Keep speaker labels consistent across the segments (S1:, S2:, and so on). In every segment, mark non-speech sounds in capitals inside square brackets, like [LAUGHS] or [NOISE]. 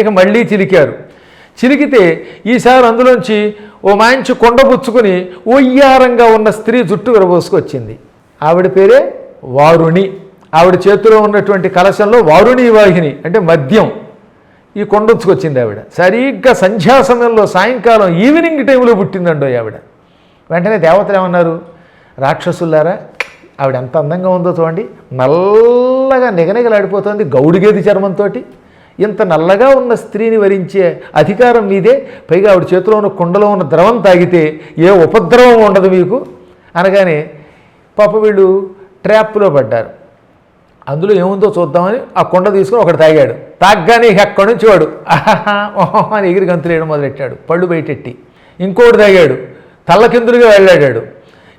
S1: ఇక మళ్ళీ చిలికారు. చిలికితే ఈసారి అందులోంచి ఓ మంచి కొండ పుచ్చుకొని ఒయ్యారంగా ఉన్న స్త్రీ జుట్టు విరబోసుకొచ్చింది. ఆవిడ పేరే వారుణి. ఆవిడ చేతిలో ఉన్నటువంటి కలశంలో వారుణి వాహిని అంటే మద్యం ఈ కొండొచ్చుకొచ్చింది ఆవిడ. సరిగ్గా సంధ్యా సమయంలో సాయంకాలం ఈవినింగ్ టైంలో పుట్టిందండో ఆవిడ. వెంటనే దేవతలు ఏమన్నారు? రాక్షసులారా ఆవిడ ఎంత అందంగా ఉందో చూడండి. నల్లగా నిగనిగలాడిపోతుంది గౌడిగేది చర్మంతో ఇంత నల్లగా ఉన్న స్త్రీని వరించే అధికారం మీదే? పైగా ఆవిడ చేతిలో ఉన్న కుండలో ఉన్న ద్రవం తాగితే ఏ ఉపద్రవం ఉండదు మీకు? అనగానే పాప వీళ్ళు ట్రాప్లో పడ్డారు. అందులో ఏముందో చూద్దామని ఆ కొండ తీసుకుని ఒకటి తాగాడు. తాగ్గానే ఇక అక్కడి నుంచి వాడు. ఆహాహా అని ఎగిరి గంతులేయడం మొదలెట్టాడు. పళ్ళు బయటెట్టి. ఇంకోటి తాగాడు. తల్లకిందులుగా వెళ్ళాడాడు.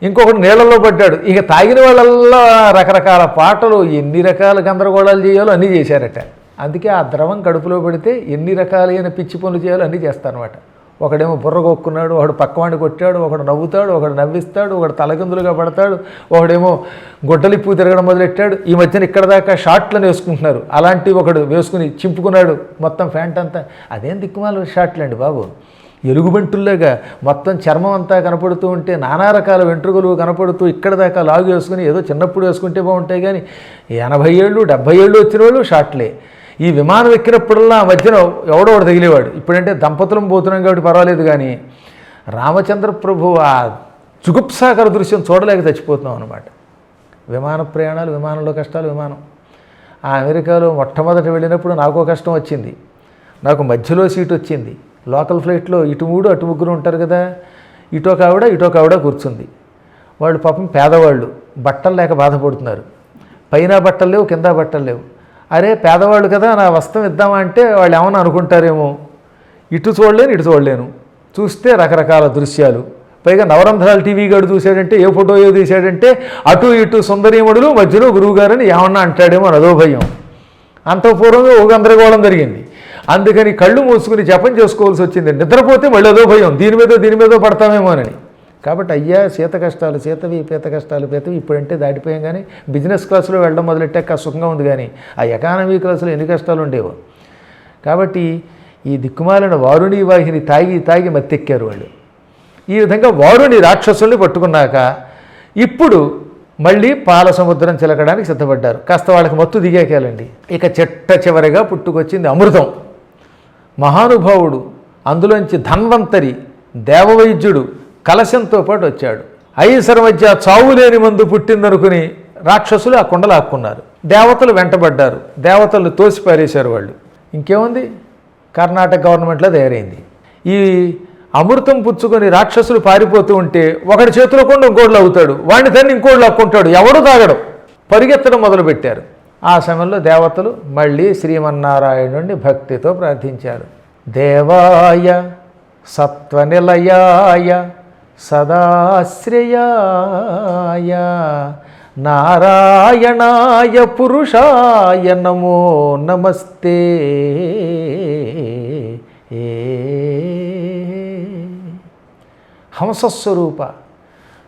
S1: ఇంకొకటి నీళ్ళల్లో పడ్డాడు. ఇక తాగిన వాళ్ళల్లో రకరకాల పాటలు ఎన్ని రకాల గందరగోళాలు చేయాలో అన్నీ చేశారట. అందుకే ఆ ద్రవం కడుపులో పెడితే ఎన్ని రకాలైన పిచ్చి పనులు చేయాలో అన్నీ చేస్తారనమాట ఒకడేమో బుర్ర కొక్కున్నాడు ఒకడు పక్కవాడిని కొట్టాడు ఒకడు నవ్వుతాడు ఒకడు నవ్విస్తాడు ఒకడు తలకిందులుగా పడతాడు ఒకడేమో గొడ్డలిప్పు తిరగడం మొదలెట్టాడు ఈ మధ్యన ఇక్కడ దాకా షార్ట్లను వేసుకుంటున్నారు. అలాంటి ఒకడు వేసుకుని చింపుకున్నాడు మొత్తం ఫ్యాంట్ అంతా. అదేం దిక్కుమాలు షార్ట్లు అండి బాబు? ఎలుగుబంటుల్లాగా మొత్తం చర్మం అంతా కనపడుతూ ఉంటే నానా రకాల వెంట్రుకలు కనపడుతూ ఇక్కడ దాకా లాగు వేసుకుని ఏదో చిన్నప్పుడు వేసుకుంటే బాగుంటాయి కానీ ఎనభై ఏళ్ళు డెబ్భై ఏళ్ళు వచ్చిన వాళ్ళు షార్ట్లే ఈ విమానం ఎక్కినప్పుడల్లా మధ్యన ఎవడో ఒకడు తగిలేవాడు. ఇప్పుడంటే దంపతులం పోతున్నాం కాబట్టి పర్వాలేదు కానీ రామచంద్ర ప్రభు ఆ జుగుప్సాకర దృశ్యం చూడలేక చచ్చిపోతున్నాం అనమాట విమాన ప్రయాణాలు విమానంలో కష్టాలు విమానం. ఆ అమెరికాలో మొట్టమొదట వెళ్ళినప్పుడు నాకో కష్టం వచ్చింది. నాకు మధ్యలో సీట్ వచ్చింది. లోకల్ ఫ్లైట్లో ఇటు మూడు అటు ముగ్గురు ఉంటారు కదా ఇటో కావిడ ఇటో కావిడ కూర్చుంది. వాళ్ళు పాపం పేదవాళ్ళు బట్టలు లేక బాధపడుతున్నారు. పైన బట్టలు లేవు కింద బట్టలు లేవు. అరే పేదవాళ్ళు కదా నా వస్త్రం ఇద్దామా అంటే వాళ్ళు ఏమన్నా అనుకుంటారేమో? ఇటు చూడలేను ఇటు చూడలేను. చూస్తే రకరకాల దృశ్యాలు. పైగా నవరంధ్రాల టీవీ గడు చూశాడంటే ఏ ఫోటో ఏ తీశాడంటే అటు ఇటు సుందరీమడులు మధ్యలో గురువుగారని ఏమన్నా అంటాడేమో అని అదో భయం. అంత పూర్వంగా ఒక గందరగోళం జరిగింది. అందుకని కళ్ళు మూసుకుని జపం చేసుకోవాల్సి వచ్చింది. నిద్రపోతే మళ్ళీ అదో భయం. దీని మీద దీని మీద పడతామేమోనని కాబట్టి అయ్యా సీత కష్టాలు సీతవి పీత కష్టాలు పీతవి ఇప్పుడంటే దాటిపోయాం కానీ బిజినెస్ క్లాసులో వెళ్ళడం మొదలెట్టాక సుఖంగా ఉంది కానీ ఆ ఎకానమీ క్లాసులో ఎన్ని కష్టాలు ఉండేవో. కాబట్టి ఈ దిక్కుమాలిన వారుణి వాహిని తాగి తాగి మత్తెక్కారు వాళ్ళు. ఈ విధంగా వారుని రాక్షసుల్ని పట్టుకున్నాక ఇప్పుడు మళ్ళీ పాల సముద్రం చిలకడానికి సిద్ధపడ్డారు. కాస్త వాళ్ళకి మత్తు దిగాకేలండి. ఇక చెట్ట చివరిగా పుట్టుకొచ్చింది అమృతం. మహానుభావుడు అందులోంచి ధన్వంతరి దేవవైద్యుడు కలశంతో పాటు వచ్చాడు. అయ్యసర మధ్య చావు లేని మందు పుట్టిందనుకుని రాక్షసులు ఆ కుండలు ఆక్కున్నారు దేవతలు వెంటబడ్డారు. దేవతలు తోసి పారేశారు వాళ్ళు. ఇంకేముంది? కర్ణాటక గవర్నమెంట్లో తయారైంది. ఈ అమృతం పుచ్చుకొని రాక్షసులు పారిపోతూ ఉంటే ఒకడి చేతిలో కొండ ఇంకోళ్ళు అవుతాడు వాడిని తన్ని ఇంకోళ్ళు అక్కుంటాడు ఎవడు తాగడం. పరిగెత్తడం మొదలుపెట్టారు. ఆ సమయంలో దేవతలు మళ్ళీ శ్రీమన్నారాయణుడిని భక్తితో ప్రార్థించారు. దేవాయ సత్వనిలయాయ సదాశ్రయాయ నారాయణాయ పురుషాయ నమో నమస్తే. హంసస్వరూప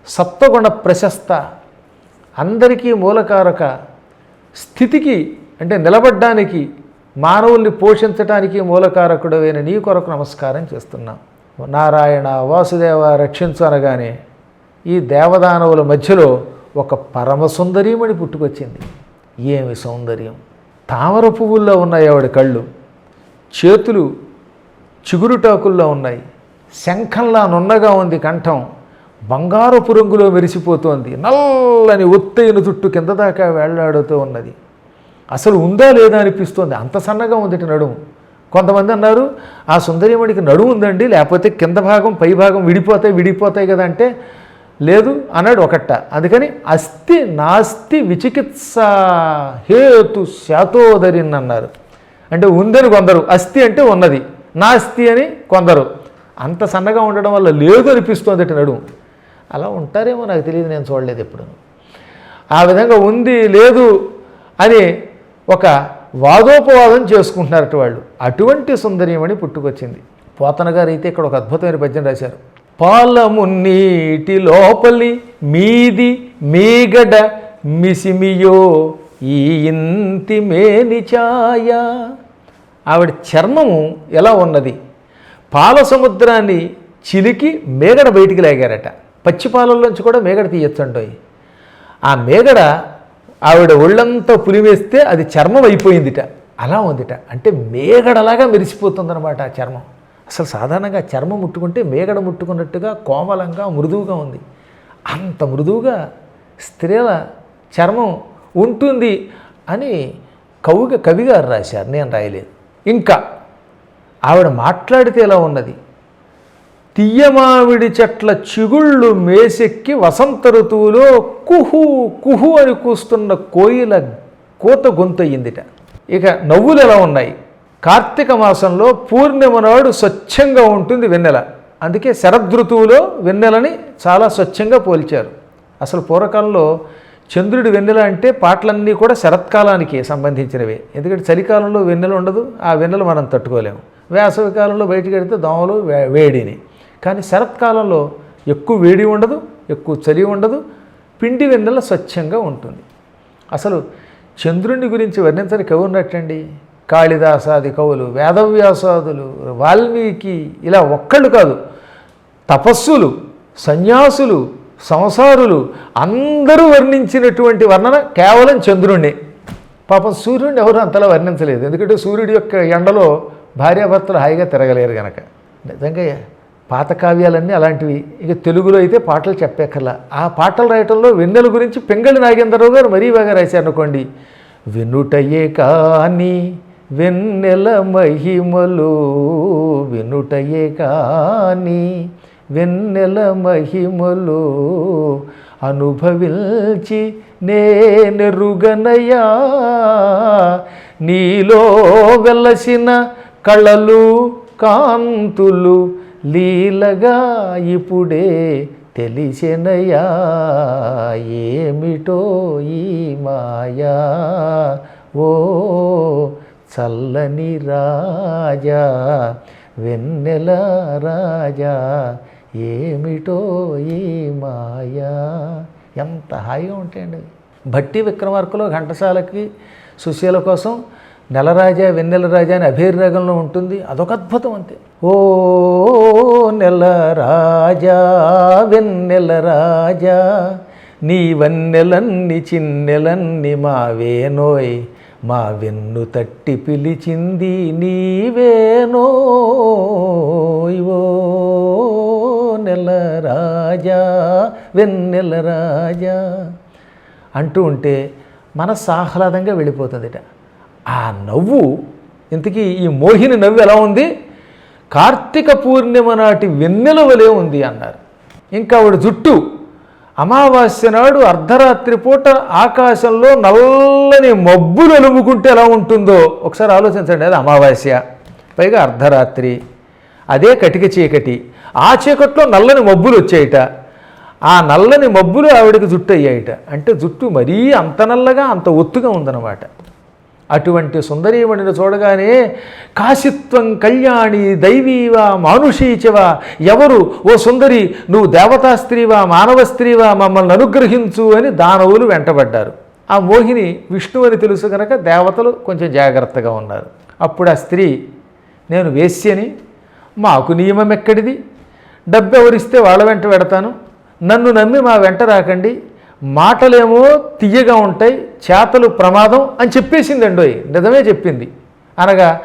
S1: సత్వగుణ ప్రశస్త అందరికీ మూలకారక స్థితికి అంటే నిలబడ్డానికి మానవుల్ని పోషించటానికి మూలకారకుడవైన నీ కొరకు నమస్కారం చేస్తున్నాం. నారాయణ వాసుదేవ రక్షించు అనగానే ఈ దేవదానవుల మధ్యలో ఒక పరమ సుందరీమణి పుట్టుకొచ్చింది. ఏమి సౌందర్యం? తామర పువ్వుల్లో ఉన్నాయి ఆవిడ కళ్ళు. చేతులు చిగురుటాకుల్లో ఉన్నాయి. శంఖంలా నున్నగా ఉంది కంఠం. బంగారపు రంగులో మెరిసిపోతోంది. నల్లని ఒత్తైన చుట్టు కింద దాకా వేళ్ళాడుతూ ఉన్నది. అసలు ఉందా లేదా అనిపిస్తోంది. అంత సన్నగా ఉంది నడుము. కొంతమంది అన్నారు ఆ సుందరిమణికి నడుము ఉందండి లేకపోతే కింద భాగం పై భాగం విడిపోతాయి విడిపోతాయి కదా అంటే లేదు అన్నాడు ఒకట అందుకని అస్థి నాస్తి విచికిత్స హేతు శాతోదరిన్ అన్నారు. అంటే ఉందని కొందరు అస్థి అంటే ఉన్నది నాస్తి అని కొందరు. అంత సన్నగా ఉండడం వల్ల లేదు అనిపిస్తుంది అటు నడుము. అలా ఉంటారేమో నాకు తెలియదు నేను చూడలేదు ఎప్పుడు. ఆ విధంగా ఉంది లేదు అని ఒక వాదోపవాదం చేసుకుంటున్నారట వాళ్ళు. అటువంటి సుందరీమణి పుట్టుకొచ్చింది. పోతన గారు అయితే ఇక్కడ ఒక అద్భుతమైన పద్యం రాశారు. పాలమున్నీటి లోపలి మీది మీగడ మిసిమియో ఈ ఇంతి మేని ఛాయ. ఆవిడ చర్మము ఎలా ఉన్నది? పాల సముద్రాన్ని చిలికి మేగడ బయటికి లాగారట. పచ్చి పాలల్లోంచి కూడా మేగడ తీయొచ్చండోయ్. ఆ మేగడ ఆవిడ ఒళ్ళంతా పులివేస్తే అది చర్మం అయిపోయిందిట. అలా ఉందిట. అంటే మేగడలాగా మెరిసిపోతుందన్నమాట ఆ చర్మం. అసలు సాధారణంగా చర్మం ముట్టుకుంటే మేగడ ముట్టుకున్నట్టుగా కోమలంగా మృదువుగా ఉంది. అంత మృదువుగా స్త్రీల చర్మం ఉంటుంది అని కవిగా కవిగారు రాశారు. నేను రాయలేదు. ఇంకా ఆవిడ మాట్లాడితే ఎలా ఉన్నది? తీయమావిడి చెట్ల చిగుళ్ళు మేసెక్కి వసంత ఋతువులో కుహు కుహు అని కూస్తున్న కోయిల కోత గొంతయ్యిందిట. ఇక నవ్వులు ఎలా ఉన్నాయి? కార్తీక మాసంలో పూర్ణిమ నాడు స్వచ్ఛంగా ఉంటుంది వెన్నెల. అందుకే శరదృతువులో వెన్నెలని చాలా స్వచ్ఛంగా పోల్చారు. అసలు పూర్వకాలంలో చంద్రుడి వెన్నెల అంటే పాటలన్నీ కూడా శరత్కాలానికి సంబంధించినవే. ఎందుకంటే చలికాలంలో వెన్నెల ఉండదు ఆ వెన్నెలు మనం తట్టుకోలేము. వేసవి కాలంలో బయటికి వెడితే దోమలు వేడిని. కానీ శరత్కాలంలో ఎక్కువ వేడి ఉండదు ఎక్కువ చలి ఉండదు పిండి వెన్నెల స్వచ్ఛంగా ఉంటుంది. అసలు చంద్రుని గురించి వర్ణించని కవి ఉన్నట్టండి కాళిదాసాది కవులు వేదవ్యాసాదులు వాల్మీకి ఇలా ఒక్కళ్ళు కాదు. తపస్సులు సన్యాసులు సంసారులు అందరూ వర్ణించినటువంటి వర్ణన కేవలం చంద్రుణ్ణి. పాపం సూర్యుడిని ఎవరు అంతలా వర్ణించలేదు. ఎందుకంటే సూర్యుడి యొక్క ఎండలో భార్యాభర్తలు హాయిగా తిరగలేరు గనక. నిజంగా పాత కావ్యాలన్నీ అలాంటివి. ఇక తెలుగులో అయితే పాటలు చెప్పేకల్లా ఆ పాటలు రాయటంలో వెన్నెల గురించి పెంగళి నాగేంద్రరావు గారు మరీ బాగా రాశారు అనుకోండి వినుటయే కాని వెన్నెల మహిమలు వినుటయే కాని వెన్నెల మహిమలు అనుభవించి నేనెరుగనయా నీలో వెలసిన కళలు కాంతులు లీలగా ఇప్పుడే తెలిసెనయా ఏమిటో ఈ మాయా? ఓ చల్లని రాజా వెన్నెల రాజా ఏమిటో ఈ మాయా? ఎంత హాయిగా ఉంటాయండి. భట్టి విక్రమార్కులు ఘంటసాలకి సుశీల కోసం నెలరాజా వెన్నెల రాజా అని అభేర్ రాగంలో ఉంటుంది. అదొక అద్భుతం అంతే. ఓ నెల రాజా వెన్నెల రాజా నీ వన్నెలన్ని చిన్నెలన్ని మావేనోయ్ మా వెన్ను తట్టి పిలిచింది నీవేనోయ్ ఓ నెల రాజా వెన్నెల రాజా అంటూ ఉంటే మనస్సు ఆహ్లాదంగా వెళ్ళిపోతుందిట. ఆ నవ్వు ఇంతకీ ఈ మోహిని నవ్వు ఎలా ఉంది? కార్తీక పూర్ణిమ నాటి వెన్నెల వలె ఉంది అన్నారు. ఇంకా ఆవిడ జుట్టు అమావాస్య నాడు అర్ధరాత్రి పూట ఆకాశంలో నల్లని మబ్బులు అలుముకుంటే ఎలా ఉంటుందో ఒకసారి ఆలోచించండి. అది అమావాస్య పైగా అర్ధరాత్రి అదే కటిక చీకటి ఆ చీకట్లో నల్లని మబ్బులు వచ్చాయిట. ఆ నల్లని మబ్బులు ఆవిడకి జుట్టు అయ్యాయిట. అంటే జుట్టు మరీ అంత నల్లగా అంత ఒత్తుగా ఉందన్నమాట. అటువంటి సుందరీమణిని చూడగానే కాశిత్వం కళ్యాణి దైవీవా మానుషీచవా ఎవరు? ఓ సుందరి నువ్వు దేవతా స్త్రీవా మానవ స్త్రీవా మమ్మల్ని అనుగ్రహించు అని దానవులు వెంటబడ్డారు. ఆ మోహిని విష్ణువు అని తెలుసు కనుక దేవతలు కొంచెం జాగ్రత్తగా ఉన్నారు. అప్పుడు ఆ స్త్రీ నేను వేశ్యని మాకు నియమం ఎక్కడిది? డబ్బు ఎవరిస్తే వాళ్ళ వెంట పెడతాను. నన్ను నమ్మి మా వెంట రాకండి. మాటలేమో తీయగా ఉంటాయి చేతలు ప్రమాదం అని చెప్పేసింది చెప్పేసిందండోయ్. నిజమే చెప్పింది. అనగా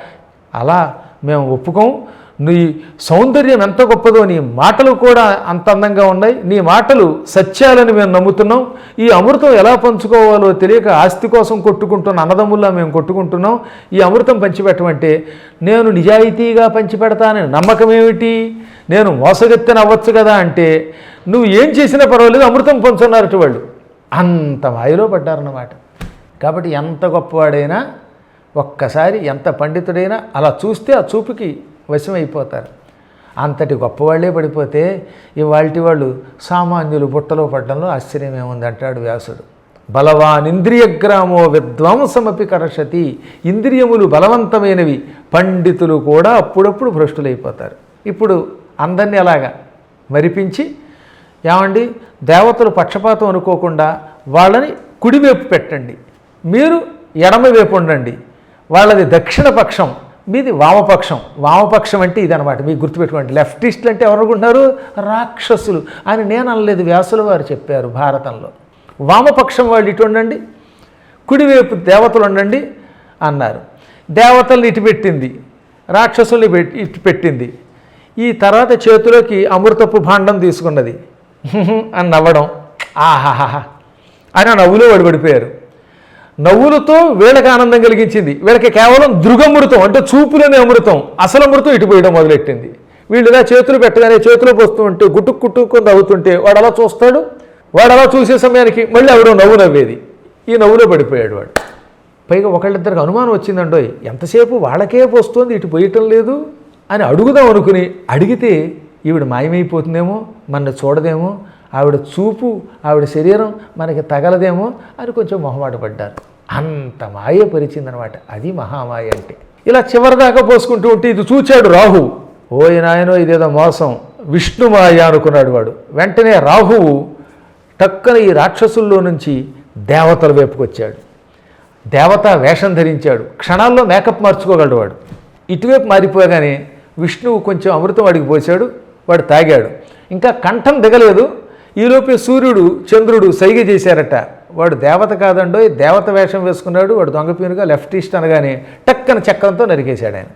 S1: అలా మేము ఒప్పుకోం. నీ సౌందర్యం ఎంత గొప్పదో నీ మాటలు కూడా అంత అందంగా ఉన్నాయి. నీ మాటలు సత్యాలని మేము నమ్ముతున్నాం. ఈ అమృతం ఎలా పంచుకోవాలో తెలియక ఆస్తి కోసం కొట్టుకుంటున్న అన్నదమ్ముల్లా మేము కొట్టుకుంటున్నాం. ఈ అమృతం పంచిపెట్టమంటే నేను నిజాయితీగా పంచిపెడతానని నమ్మకం ఏమిటి? నేను మోసగెత్తిన అవ్వచ్చు కదా అంటే నువ్వు ఏం చేసినా పర్వాలేదు అమృతం పంచున్నారట వాళ్ళు. అంత మాయలో పడ్డారన్నమాట. కాబట్టి ఎంత గొప్పవాడైనా ఒక్కసారి ఎంత పండితుడైనా అలా చూస్తే ఆ చూపుకి వశమైపోతారు. అంతటి గొప్పవాళ్ళే పడిపోతే ఇవాల్టి వాళ్ళు సామాన్యులు బుట్టలో పడ్డంలో ఆశ్చర్యం ఏముంది అంటాడు వ్యాసుడు. బలవానింద్రియగ్రామో విద్వాంసమపి కరషతి ఇంద్రియములు బలవంతమైనవి పండితులు కూడా అప్పుడప్పుడు భ్రష్టులైపోతారు. ఇప్పుడు అందరినీ అలాగా మరిపించి ఏమండి దేవతలు పక్షపాతం అనుకోకుండా వాళ్ళని కుడివైపు పెట్టండి. మీరు ఎడమవైపు ఉండండి. వాళ్ళది దక్షిణ పక్షం మీది వామపక్షం. వామపక్షం అంటే ఇదనమాట మీకు గుర్తుపెట్టుకోండి. లెఫ్టిస్టులు అంటే ఎవరు అనుకుంటున్నారు? రాక్షసులు. అని నేను అనలేదు వ్యాసుల వారు చెప్పారు భారతంలో. వామపక్షం వాళ్ళు ఇటు ఉండండి కుడివైపు దేవతలు ఉండండి అన్నారు. దేవతల్ని ఇటు పెట్టింది రాక్షసుల్ని పెట్టి ఇటు పెట్టింది. ఈ తర్వాత చేతిలోకి అమృతపు భాండం తీసుకున్నది. [LAUGHS] అని నవ్వడం. ఆహాహా అని ఆ నవ్వులో పడిపోయారు నవ్వులతో వీళ్ళకి ఆనందం కలిగించింది. వీళ్ళకి కేవలం దృగమృతం అంటే చూపులోనే అమృతం. అసలు అమృతం ఇటు పోయడం మొదలెట్టింది. వీళ్ళు ఇలా చేతులు పెట్టగానే చేతులు పోస్తూ ఉంటే గుట్టుకు కుట్టుకొని నవ్వుతుంటే వాడు అలా చూస్తాడు. వాడు అలా చూసే సమయానికి మళ్ళీ ఎవడో నవ్వు నవ్వేది. ఈ నవ్వులో పడిపోయాడు వాడు. పైగా ఒకళ్ళిద్దరికి అనుమానం వచ్చిందండోయ్ ఎంతసేపు వాళ్ళకే పోస్తుంది ఇటు పోయటం లేదు? అని అడుగుదాం అనుకుని అడిగితే ఈవిడ మాయమైపోతుందేమో మన చూడదేమో ఆవిడ చూపు ఆవిడ శరీరం మనకి తగలదేమో అని కొంచెం మొహమాట పడ్డారు అంత మాయ పరిచిందనమాట అది మహామాయ అంటే. ఇలా చివరిదాకా పోసుకుంటూ ఉంటే ఇది చూచాడు రాహు ఓయ్ నాయనో ఇదేదో మోసం. విష్ణుమాయ అనుకున్నాడు వాడు. వెంటనే రాహువు టక్కన ఈ రాక్షసుల్లో నుంచి దేవతల వైపుకొచ్చాడు దేవత వేషం ధరించాడు. క్షణాల్లో మేకప్ మార్చుకోగలడు వాడు. ఇటువైపు మారిపోగానే విష్ణువు కొంచెం అమృతం అడిగిపోశాడు వాడు తాగాడు. ఇంకా కంఠం దిగలేదు. ఈలోపే సూర్యుడు చంద్రుడు సైగ చేశారట. వాడు దేవత కాదండో దేవత వేషం వేసుకున్నాడు. వాడు దొంగపీనుగా లెఫ్ట్ ఈస్ట్ అనగానే టక్కన చక్రంతో నరికేశాడు ఆయన.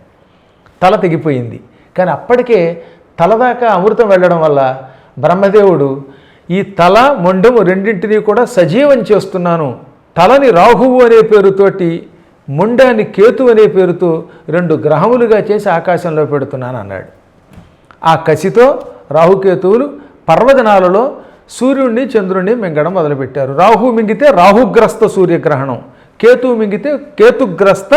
S1: తల తెగిపోయింది. కానీ అప్పటికే తల దాకా అమృతం వెళ్ళడం వల్ల బ్రహ్మదేవుడు ఈ తల మొండము రెండింటినీ కూడా సజీవం చేస్తున్నాను. తలని రాహువు అనే పేరుతోటి మొండాన్ని కేతు అనే పేరుతో రెండు గ్రహములుగా చేసి ఆకాశంలో పెడుతున్నాను అన్నాడు ఆ కసితో రాహుకేతువులు పర్వదినాలలో సూర్యుడిని చంద్రుణ్ణి మింగడం మొదలుపెట్టారు. రాహు మింగితే రాహుగ్రస్త సూర్యగ్రహణం కేతు మింగితే కేతుగ్రస్త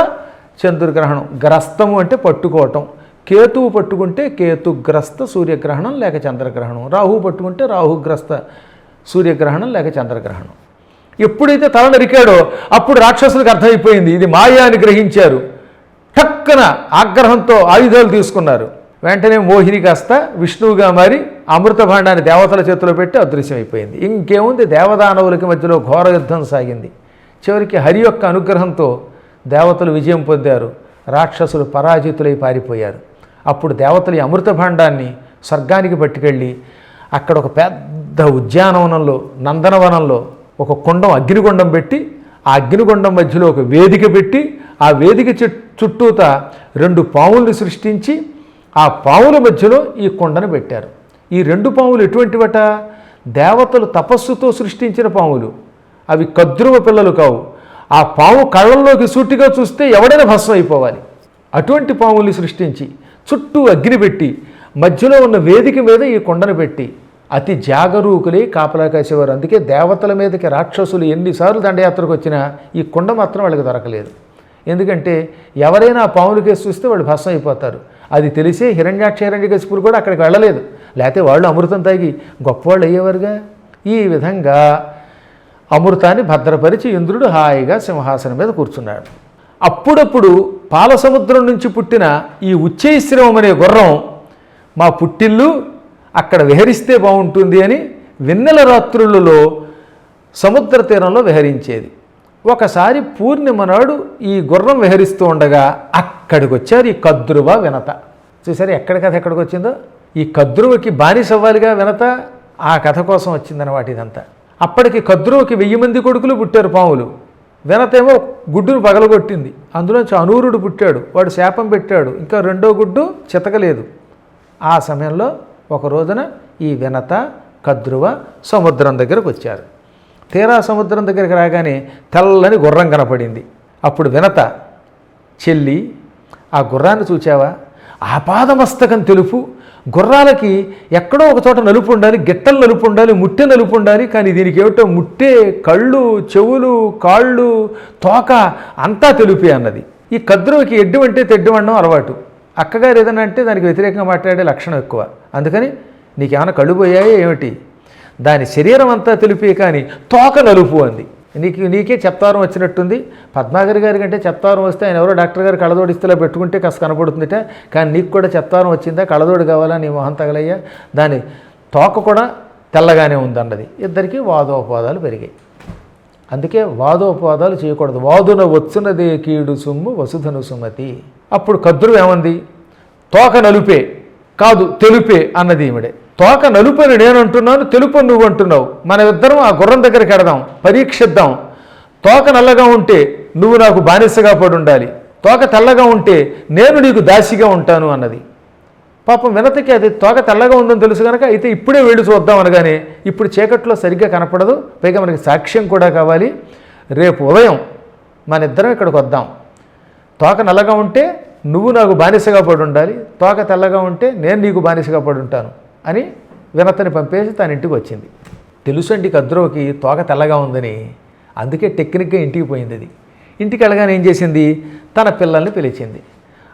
S1: చంద్రగ్రహణం. గ్రస్తము అంటే పట్టుకోవటం. కేతువు పట్టుకుంటే కేతుగ్రస్త సూర్యగ్రహణం లేక చంద్రగ్రహణం. రాహు పట్టుకుంటే రాహుగ్రస్త సూర్యగ్రహణం లేక చంద్రగ్రహణం. ఎప్పుడైతే తల నరికాడో అప్పుడు రాక్షసులకు అర్థమైపోయింది ఇది మాయా అని గ్రహించారు. టక్కన ఆగ్రహంతో ఆయుధాలు తీసుకున్నారు. వెంటనే మోహిని కాస్త విష్ణువుగా మారి అమృత భాండాన్ని దేవతల చేతిలో పెట్టి అదృశ్యమైపోయింది. ఇంకేముంది? దేవదానవులకి మధ్యలో ఘోర యుద్ధం సాగింది. చివరికి హరి యొక్క అనుగ్రహంతో దేవతలు విజయం పొందారు. రాక్షసులు పరాజితులై పారిపోయారు. అప్పుడు దేవతలు ఈ అమృత భాండాన్ని స్వర్గానికి పట్టుకెళ్ళి అక్కడ ఒక పెద్ద ఉద్యానవనంలో నందనవనంలో ఒక కుండం అగ్నిగుండం పెట్టి ఆ అగ్నిగుండం మధ్యలో ఒక వేదిక పెట్టి ఆ వేదిక చుట్టూత రెండు పాముల్ని సృష్టించి ఆ పావుల మధ్యలో ఈ కుండను పెట్టారు. ఈ రెండు పాములు ఎటువంటివట? దేవతలు తపస్సుతో సృష్టించిన పాములు అవి కద్రువ పిల్లలు కావు. ఆ పాము కళ్ళల్లోకి సూటిగా చూస్తే ఎవడైనా భస్మం అయిపోవాలి. అటువంటి పాముల్ని సృష్టించి చుట్టూ అగ్ని పెట్టి మధ్యలో ఉన్న వేదిక మీద ఈ కొండను పెట్టి అతి జాగరూకులే కాపలా కాసేవారు. అందుకే దేవతల మీదకి రాక్షసులు ఎన్నిసార్లు దండయాత్రకు వచ్చినా ఈ కొండ మాత్రం వాళ్ళకి దొరకలేదు. ఎందుకంటే ఎవరైనా పాములు కేసు చూస్తే వాళ్ళు భస్మం అయిపోతారు. అది తెలిసే హిరణ్యాక్ష హిరణ్యకశిపులు కూడా అక్కడికి వెళ్ళలేదు. లేకపోతే వాళ్ళు అమృతం తాగి గొప్పవాళ్ళు అయ్యేవారుగా? ఈ విధంగా అమృతాన్ని భద్రపరిచి ఇంద్రుడు హాయిగా సింహాసనం మీద కూర్చున్నాడు. అప్పుడప్పుడు పాలసముద్రం నుంచి పుట్టిన ఈ ఉచ్చైశ్రవం అనే గుర్రం మా పుట్టిల్లు అక్కడ విహరిస్తే బాగుంటుంది అని వెన్నెల రాత్రులలో సముద్ర తీరంలో విహరించేది. ఒకసారి పూర్ణిమ నాడు ఈ గుర్రం విహరిస్తూ ఉండగా అక్కడికి వచ్చారు ఈ కద్రువ వినత. చూసారు ఎక్కడి కథ ఎక్కడికి వచ్చిందో ఈ కద్రువకి బానిస అవ్వాలిగా వినత ఆ కథ కోసం వచ్చిందన్నమాట ఇదంతా. అప్పటికి కద్రువకి వెయ్యి మంది కొడుకులు పుట్టారు పాములు. వినతేమో గుడ్డును పగలగొట్టింది. అందులోంచి అనూరుడు పుట్టాడు. వాడు శాపం పెట్టాడు. ఇంకా రెండో గుడ్డు చితకలేదు. ఆ సమయంలో ఒక రోజున ఈ వినత కద్రువ సముద్రం దగ్గరకు వచ్చారు. తీరా సముద్రం దగ్గరికి రాగానే తెల్లని గుర్రం కనపడింది. అప్పుడు వినత చెల్లి ఆ గుర్రాన్ని చూచావా? ఆపాదమస్తకం తెలుపు. గుర్రాలకి ఎక్కడో ఒక చోట నలుపు ఉండాలి గిట్టలు నలుపు ఉండాలి ముట్టె నలుపు ఉండాలి కానీ దీనికి ఏమిటో ముట్టే కళ్ళు చెవులు కాళ్ళు తోక అంతా తెలుపే అన్నది. ఈ కద్రువుకి ఎడ్డు అంటే తెడ్డు అలవాటు. అక్కగారు ఏదైనా అంటే దానికి వ్యతిరేకంగా మాట్లాడే లక్షణం ఎక్కువ. అందుకని నీకేమైనా కళ్ళు పోయాయో ఏమిటి? దాని శరీరం అంతా తెలిపే కానీ తోక నలుపు అంది. నీకు నీకే చెప్తారం వచ్చినట్టుంది. పద్మాగర్ గారి కంటే చెప్తారం వస్తే ఆయన ఎవరో డాక్టర్ గారు కళ్ళదోడు ఇస్తేలా పెట్టుకుంటే కాస్త కనపడుతుందిట. కానీ నీకు కూడా చెప్తారం వచ్చిందా? కళ్ళదోడు కావాలా? నీ మొహం తగలయ్యా? దాని తోక కూడా తెల్లగానే ఉందన్నది. ఇద్దరికీ వాదోపవాదాలు పెరిగాయి. అందుకే వాదోపవాదాలు చేయకూడదు. వాదున వచ్చునదే కీడు సుమ్ము వసుధను సుమతి. అప్పుడు కద్రువు ఏమంది? తోక నలుపే కాదు తెలుపే అన్నది ఈవిడే. తోక నలుపని నేను అంటున్నాను తెలుపు నువ్వు అంటున్నావు. మన ఇద్దరం ఆ గుర్రం దగ్గరికి ఎడదాం పరీక్షిద్దాం. తోక నల్లగా ఉంటే నువ్వు నాకు బానిసగా పడి ఉండాలి. తోక తెల్లగా ఉంటే నేను నీకు దాసిగా ఉంటాను అన్నది. పాపం వినతకి అది తోక తెల్లగా ఉందని తెలుసు కనుక అయితే ఇప్పుడే వెళ్ళి చూద్దాం అనగానే ఇప్పుడు చీకట్లో సరిగ్గా కనపడదు. పైగా మనకి సాక్ష్యం కూడా కావాలి. రేపు ఉదయం మన ఇద్దరం ఇక్కడికి వద్దాం. తోక నల్లగా ఉంటే నువ్వు నాకు బానిసగా పడి ఉండాలి. తోక తెల్లగా ఉంటే నేను నీకు బానిసగా పడి ఉంటాను. అని వినతని పంపేసి తన ఇంటికి వచ్చింది. తెలుసండి కద్రోకి తోక తెల్లగా ఉందని. అందుకే టెక్నిక్గా ఇంటికి పోయింది అది. ఇంటికి వెళ్ళగానే ఏం చేసింది? తన పిల్లల్ని పిలిచింది.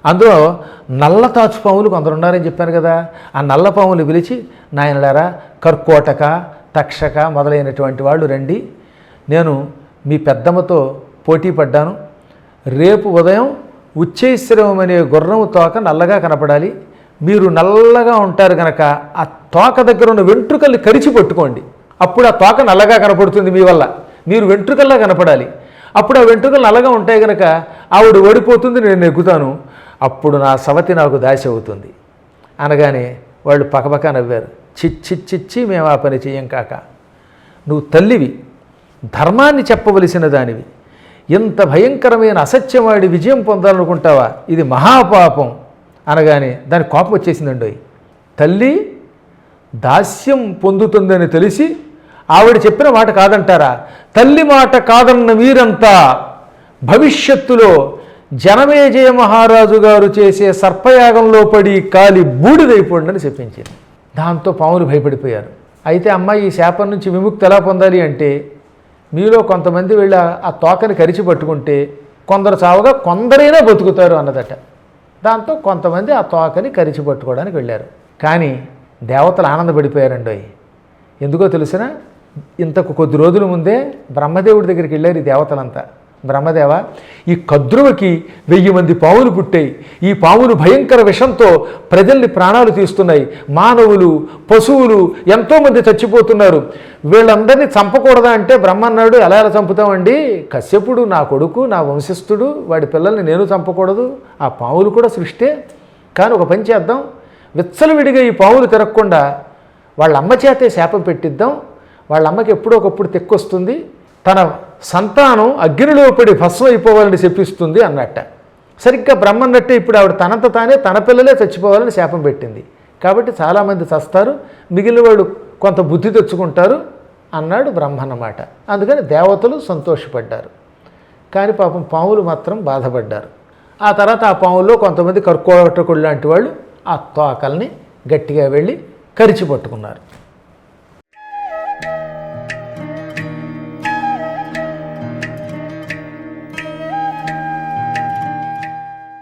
S1: అందులో నల్ల తాచు పాములు కొందరు ఉన్నారని చెప్పాను కదా. ఆ నల్ల పాములు పిలిచి నాయనలారా కర్కోటక తక్షక మొదలైనటువంటి వాళ్ళు రండి. నేను మీ పెద్దమ్మతో పోటీ పడ్డాను. రేపు ఉదయం ఉచ్చైశ్రవం అనే గుర్రం తోక నల్లగా కనపడాలి. మీరు నల్లగా ఉంటారు కనుక ఆ తోక దగ్గర ఉన్న వెంట్రుకల్ని కరిచి పట్టుకోండి. అప్పుడు ఆ తోక నల్లగా కనపడుతుంది మీ వల్ల. మీరు వెంట్రుకల్లా కనపడాలి. అప్పుడు ఆ వెంట్రుకలు నల్లగా ఉంటాయి కనుక ఆవిడ ఓడిపోతుంది నేను ఎక్కుతాను అప్పుడు నా సవతి నాకు దాసి అవుతుంది. అనగానే వాళ్ళు పకపక నవ్వారు. చిచ్చిచ్చిచ్చి మేము ఆ పని చేయం కాక. నువ్వు తల్లివి. ధర్మాన్ని చెప్పవలసిన దానివి. ఇంత భయంకరమైన అసత్యవాడి విజయం పొందాలనుకుంటావా? ఇది మహాపాపం. అనగానే దాని కోపం వచ్చేసిందండి. తల్లి దాస్యం పొందుతుందని తెలిసి ఆవిడ చెప్పిన మాట కాదంటారా? తల్లి మాట కాదన్న మీరంతా భవిష్యత్తులో జనమేజయ మహారాజు గారు చేసే సర్పయాగంలో పడి కాలి బూడిదైపోండి అని చెప్పించింది దాంతో పాములు భయపడిపోయారు. అయితే అమ్మాయి ఈ శాపం నుంచి విముక్తి ఎలా పొందాలి అంటే మీలో కొంతమంది వెళ్ళి ఆ- తోకని కరిచి పట్టుకుంటే కొందరు చావుగా కొందరైనా బతుకుతారు అన్నదట. దాంతో కొంతమంది ఆ తోకని కరిచి పట్టుకోవడానికి వెళ్ళారు. కానీ దేవతలు ఆనందపడిపోయారండి ఎందుకో తెలిసిన ఇంతకు కొద్ది రోజుల ముందే బ్రహ్మదేవుడి దగ్గరికి వెళ్ళారు ఈ దేవతలంతా. బ్రహ్మదేవ ఈ కద్రువకి వెయ్యి మంది పావులు పుట్టాయి. ఈ పావులు భయంకర విషంతో ప్రజల్ని ప్రాణాలు తీస్తున్నాయి. మానవులు పశువులు ఎంతోమంది చచ్చిపోతున్నారు. వీళ్ళందరినీ చంపకూడదా అంటే బ్రహ్మన్నాడు ఎలా ఎలా చంపుతామండి కశ్యపుడు నా కొడుకు నా వంశస్థుడు వాడి పిల్లల్ని నేను చంపకూడదు. ఆ పావులు కూడా సృష్టే. కానీ ఒక పని చేద్దాం. విచ్చలవిడిగా ఈ పావులు తిరగకుండా వాళ్ళ అమ్మ చేతే శాపం పెట్టిద్దాం. వాళ్ళ అమ్మకి ఎప్పుడో ఒకప్పుడు తెక్కొస్తుంది. తన సంతానం అగ్నిలో పడి భస్మం అయిపోవాలని చెప్పిస్తుంది అన్నట్ట. సరిగ్గా బ్రహ్మన్నట్టే ఇప్పుడు ఆవిడ తనంత తానే తన పిల్లలే చచ్చిపోవాలని శాపం పెట్టింది. కాబట్టి చాలామంది చస్తారు మిగిలిన వాళ్ళు కొంత బుద్ధి తెచ్చుకుంటారు అన్నాడు బ్రహ్మ అన్నమాట. అందుకని దేవతలు సంతోషపడ్డారు. కానీ పాపం పాములు మాత్రం బాధపడ్డారు. ఆ తర్వాత ఆ పాముల్లో కొంతమంది కర్కోటకుడు లాంటి వాళ్ళు ఆ తోకల్ని గట్టిగా వెళ్ళి కరిచి పట్టుకున్నారు.